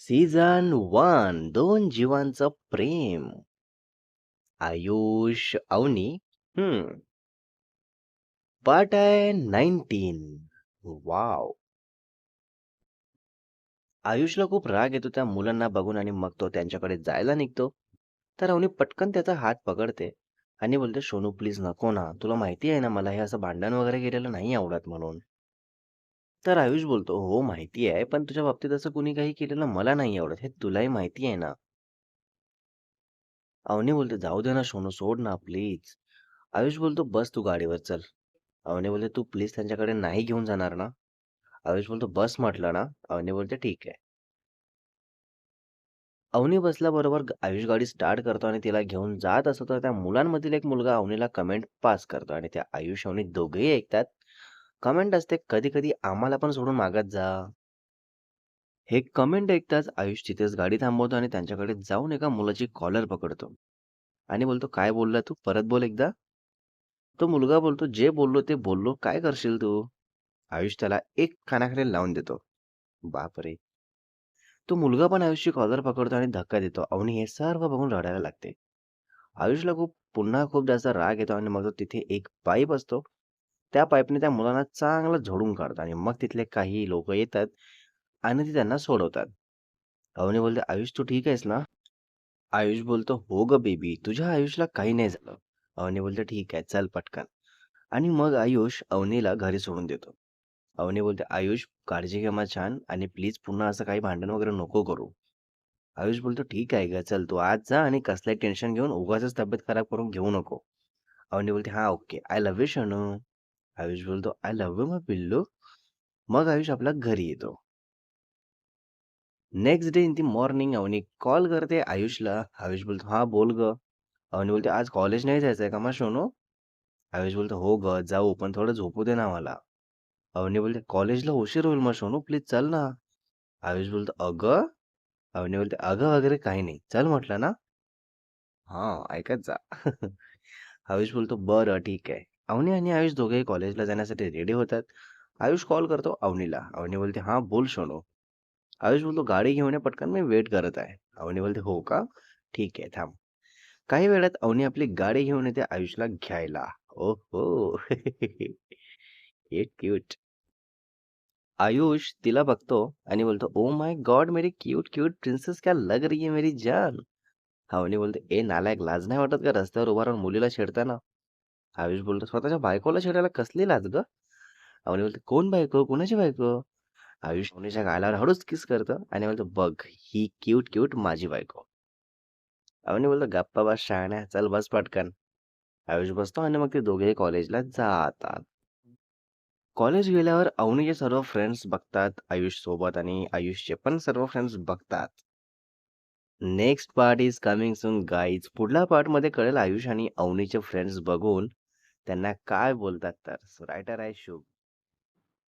Season one दोन जीवांचं प्रेम. आयुष, अवनी. हम्म part आहे नाईन्टीन वाव आयुषला खूप राग येतो त्या मुलांना बघून आणि मग तो त्यांच्याकडे जायला निघतो. तर अवनी पटकन त्याचा हात पकडते आणि बोलते, "सोनू प्लीज नको ना. तुला माहिती आहे ना मला हे असं भांडण वगैरे केलेलं नाही आवडत म्हणून." तर आयुष बोलतो, "हो माहिती आहे, पण तुझ्या बाबतीत असं कुणी काही केलेलं मला नाही आवडत. हे तुलाही माहिती आहे ना." अवनी बोलते, "जाऊ दे ना सोनू, सोड ना प्लीज." आयुष बोलतो, "बस तू गाडीवर चल." अवनी बोलते, "तू प्लीज त्यांच्याकडे नाही घेऊन जाणार ना?" आयुष बोलतो, "बस म्हटलं ना." अवनी बोलते, "ठीक आहे." अवनी बसल्याबरोबर ग आयुष गाडी स्टार्ट करतो आणि तिला घेऊन जात असतो, तर त्या मुलांमधील एक मुलगा अवनीला कमेंट पास करतो आणि त्या आयुष, अवनी दोघेही ऐकतात. कमेंट असते, "कधी-कधी आम्हाला पण सोडून मागत जा." हे कमेंट ऐकताच आयुष तिथेच गाडी थांबवतो आणि त्यांच्याकडे जाऊन एका मुलाची कॉलर पकडतो आणि बोलतो, "काय बोलला तू? परत बोल एकदा." तो मुलगा बोलतो, "जे बोललो ते बोललो. काय करशील तू?" आयुष त्याला एक कानाखाली लावून देतो. बापरे! तो मुलगा पण आयुषची कॉलर पकडतो आणि धक्का देतो. अवनी हे सर्व बघून रडायला लागते. आयुषला खूप पुन्हा खूप जास्त राग येतो आणि मग तो तिथे एक पाईप असतो. त्या पाईपने त्या मुलांना चांगलं झोडून काढतात आणि मग तिथले काही लोक येतात आणि ते त्यांना सोडवतात. अवनी बोलते, "आयुष तू ठीक आहेस ना?" आयुष बोलतो, "हो ग बेबी, तुझ्या आयुषला काही नाही झालं." अवनी बोलते, "ठीक आहे, चल पटकन." आणि मग आयुष अवनीला घरी सोडून देतो. अवनी बोलते, "आयुष काळजी घे मग छान आणि प्लीज पुन्हा असं काही भांडण वगैरे नको करू." आयुष बोलतो, "ठीक आहे ग चल तू आज जा आणि कसलंही टेन्शन घेऊन उगाच तब्येत खराब करून घेऊ नको." अवनी बोलते, हा okay. I love you Shanu." Ayush बोलतो, "आय लव्ह यू माय पिल्लू." मग आयुष आपल्या घरी येतो. Next day in the morning Avani call करते आयुषला. आयुष बोलतो, हा बोल ग अवनी बोलते, "आज कॉलेज नाही जायचं आहे का मग सोनू?" आयुष बोलतो, "हो ग जाऊ पण थोडं झोपू दे ना मला." अवनी बोलते, "कॉलेजला उशीर होईल मग सोनू, प्लीज चल ना." आयुष बोलतो, "अगं?" अवनी बोलते, "अगं वगैरे काही नाही. चल म्हटलं ना." हा ऐकत जा." आयुष बोलतो, "बरं, ठीक आहे." अवनी आणि आयुष दोघेही कॉलेजला जाण्यासाठी रेडी होतात. आयुष कॉल करतो अवनीला. अवनी बोलते, "हां, बोल सोनू." आयुष बोलतो, "गाडी घेऊन पटकन, मी वेट करत आहे." अवनी बोलते, "हो का? ठीक आहे, थांब." काही वेळात अवनी आपली गाडी घेऊन येते आयुषला घ्यायला. Oh cute, cute. आयुष तिला बघतो आणि बोलतो, ओ माय गॉड! मेरी क्यूट क्यूट प्रिन्सेस क्या लग रही है मेरी जान." अवनी बोलते, "ए नालायक, लाज नाही वाटत का रस्त्यावर उभारून राहून मुलीला छेडताना?" आयुष बोलतो, "स्वतःच्या बायकोला छेडायला कसली लाज ग अवनी बोलते, "कोण बायको? कोणाची बायको?" आयुष अवनीच्या गालावर हळूच किस करतं आणि बोलतो, "बघ, ही क्यूट क्यूट माझी बायको." अवनी बोलतो, गप्पा बस शहाण्या, चल बस पटकन." आयुष बसतो आणि मग ते दोघेही कॉलेजला जातात. कॉलेज गेल्यावर अवनीचे सर्व फ्रेंड्स बघतात आयुष सोबत आणि आयुषचे पण सर्व फ्रेंड्स बघतात. Next part is coming soon guys. पुढल्या पार्टमध्ये कळेल आयुष आणि अवनीचे फ्रेंड्स बघून त्यांना काय बोलतात तर. सो रायटर आहे शुभ.